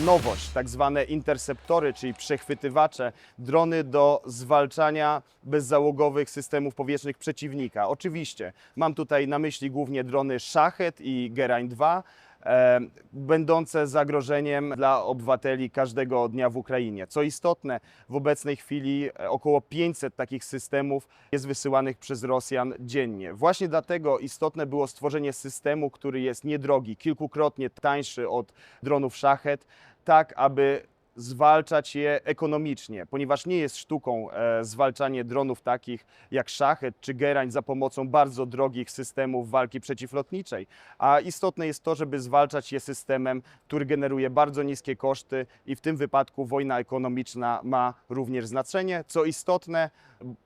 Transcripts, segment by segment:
nowość, tak zwane interceptory, czyli przechwytywacze, drony do zwalczania bezzałogowych systemów powietrznych przeciwnika. Oczywiście mam tutaj na myśli głównie drony Shahed i Gerain 2, e, będące zagrożeniem dla obywateli każdego dnia w Ukrainie. Co istotne, w obecnej chwili e, około 500 takich systemów jest wysyłanych przez Rosjan dziennie. Właśnie dlatego istotne było stworzenie systemu, który jest niedrogi, kilkukrotnie tańszy od dronów Shahed, tak aby zwalczać je ekonomicznie, ponieważ nie jest sztuką e, zwalczanie dronów takich jak Shahed czy Gerań za pomocą bardzo drogich systemów walki przeciwlotniczej, a istotne jest to, żeby zwalczać je systemem, który generuje bardzo niskie koszty i w tym wypadku wojna ekonomiczna ma również znaczenie. Co istotne,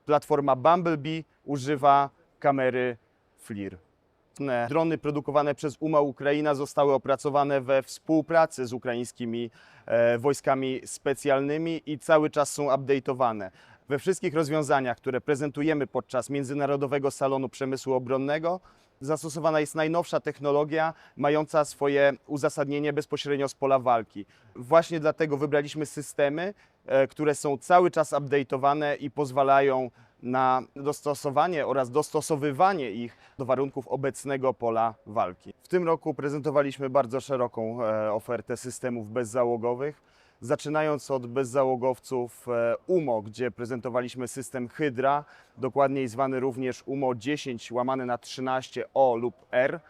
platforma Bumblebee używa kamery FLIR. Drony produkowane przez UMA Ukraina zostały opracowane we współpracy z ukraińskimi e, wojskami specjalnymi i cały czas są update'owane. We wszystkich rozwiązaniach, które prezentujemy podczas Międzynarodowego Salonu Przemysłu Obronnego, zastosowana jest najnowsza technologia, mająca swoje uzasadnienie bezpośrednio z pola walki. Właśnie dlatego wybraliśmy systemy, e, które są cały czas update'owane i pozwalają na dostosowanie oraz dostosowywanie ich do warunków obecnego pola walki. W tym roku prezentowaliśmy bardzo szeroką e, ofertę systemów bezzałogowych, zaczynając od bezzałogowców e, UMO, gdzie prezentowaliśmy system Hydra, dokładniej zwany również UMO 10 łamane na 13O lub R.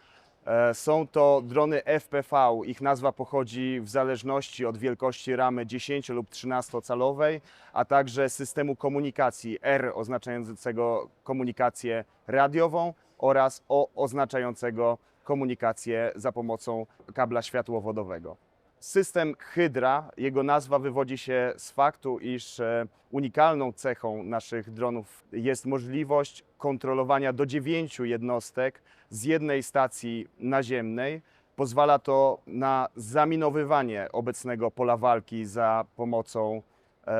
E, Są to drony FPV. Ich nazwa pochodzi w zależności od wielkości ramy 10 lub 13-calowej, a także systemu komunikacji R oznaczającego komunikację radiową oraz O oznaczającego komunikację za pomocą kabla światłowodowego. System Hydra, jego nazwa wywodzi się z faktu, iż e, unikalną cechą naszych dronów jest możliwość kontrolowania do dziewięciu jednostek z jednej stacji naziemnej. Pozwala to na zaminowywanie obecnego pola walki za pomocą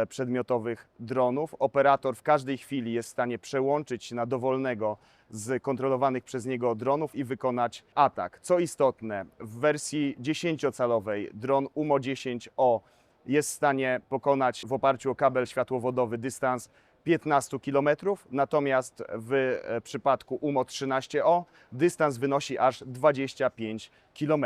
przedmiotowych dronów. Operator w każdej chwili jest w stanie przełączyć się na dowolnego z kontrolowanych przez niego dronów i wykonać atak. Co istotne, w wersji 10-calowej dron UMO-10O jest w stanie pokonać w oparciu o kabel światłowodowy dystans 15 km, natomiast w e, przypadku UMO 13O dystans wynosi aż 25 km.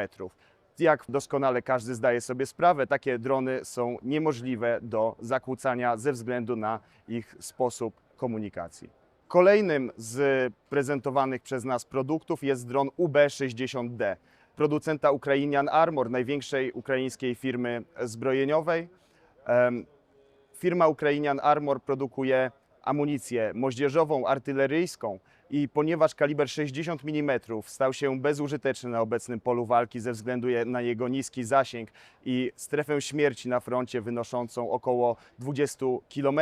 Jak doskonale każdy zdaje sobie sprawę, takie drony są niemożliwe do zakłócania ze względu na ich sposób komunikacji. Kolejnym z prezentowanych przez nas produktów jest dron UB-60D, producenta Ukrainian Armor, największej ukraińskiej firmy zbrojeniowej. Firma Ukrainian Armor produkuje amunicję moździerzową, artyleryjską i ponieważ kaliber 60 mm stał się bezużyteczny na obecnym polu walki ze względu na jego niski zasięg i strefę śmierci na froncie wynoszącą około 20 km,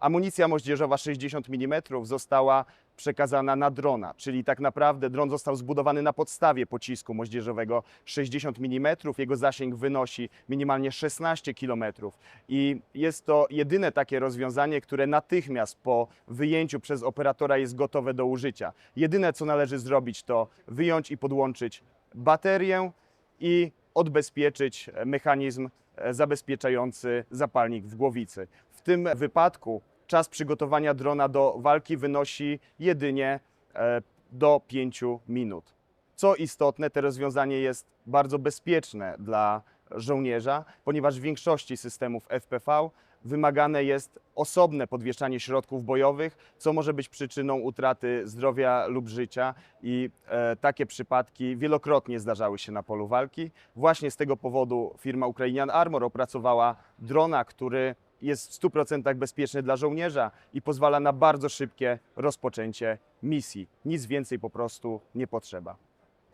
amunicja moździerzowa 60 mm została przekazana na drona, czyli tak naprawdę dron został zbudowany na podstawie pocisku moździerzowego 60 mm. Jego zasięg wynosi minimalnie 16 km i jest to jedyne takie rozwiązanie, które natychmiast po wyjęciu przez operatora jest gotowe do użycia. Jedyne co należy zrobić to wyjąć i podłączyć baterię i odbezpieczyć mechanizm e, zabezpieczający zapalnik w głowicy. W tym wypadku czas przygotowania drona do walki wynosi jedynie e, do 5 minut. Co istotne, to rozwiązanie jest bardzo bezpieczne dla żołnierza, ponieważ w większości systemów FPV wymagane jest osobne podwieszanie środków bojowych, co może być przyczyną utraty zdrowia lub życia i e, takie przypadki wielokrotnie zdarzały się na polu walki. Właśnie z tego powodu firma Ukrainian Armor opracowała drona, który jest w 100% bezpieczny dla żołnierza i pozwala na bardzo szybkie rozpoczęcie misji. Nic więcej po prostu nie potrzeba.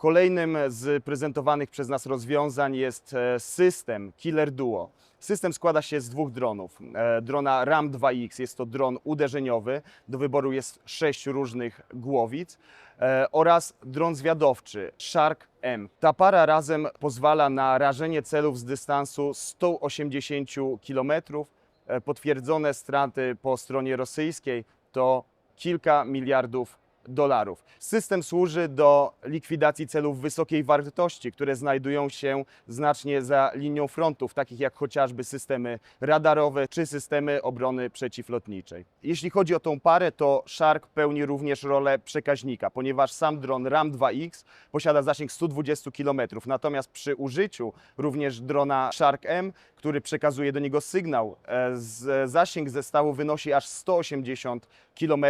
Kolejnym z prezentowanych przez nas rozwiązań jest e, system Killer Duo. System składa się z dwóch dronów. E, Drona RAM 2X jest to dron uderzeniowy, do wyboru jest sześć różnych głowic e, oraz dron zwiadowczy Shark M. Ta para razem pozwala na rażenie celów z dystansu 180 km. E, Potwierdzone straty po stronie rosyjskiej to kilka miliardów dolarów. System służy do likwidacji celów wysokiej wartości, które znajdują się znacznie za linią frontów, takich jak chociażby systemy radarowe czy systemy obrony przeciwlotniczej. Jeśli chodzi o tą parę, to Shark pełni również rolę przekaźnika, ponieważ sam dron RAM-2X posiada zasięg 120 km, natomiast przy użyciu również drona Shark M, który przekazuje do niego sygnał, e, zasięg zestawu wynosi aż 180 km,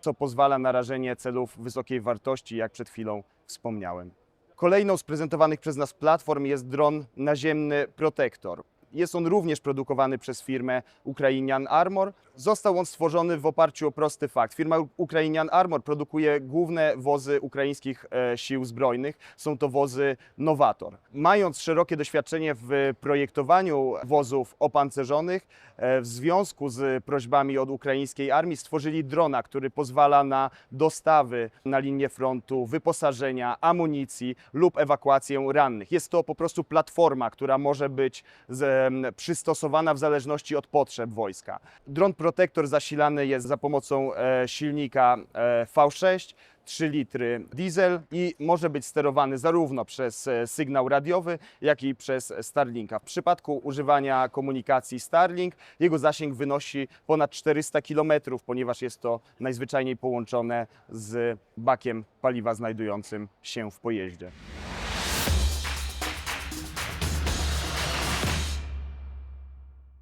co pozwala na rażenie celów wysokiej wartości, jak przed chwilą wspomniałem. Kolejną z prezentowanych przez nas platform jest dron naziemny Protector. Jest on również produkowany przez firmę Ukrainian Armor. Został on stworzony w oparciu o prosty fakt. Firma Ukrainian Armor produkuje główne wozy ukraińskich e, sił zbrojnych. Są to wozy Novator. Mając szerokie doświadczenie w projektowaniu wozów opancerzonych, e, w związku z prośbami od ukraińskiej armii stworzyli drona, który pozwala na dostawy na linię frontu, wyposażenia, amunicji lub ewakuację rannych. Jest to po prostu platforma, która może być z, przystosowana w zależności od potrzeb wojska. Dron Protector zasilany jest za pomocą e, silnika e, V6, 3 litry diesel i może być sterowany zarówno przez e, sygnał radiowy, jak i przez Starlinka. W przypadku używania komunikacji Starlink jego zasięg wynosi ponad 400 km, ponieważ jest to najzwyczajniej połączone z bakiem paliwa znajdującym się w pojeździe.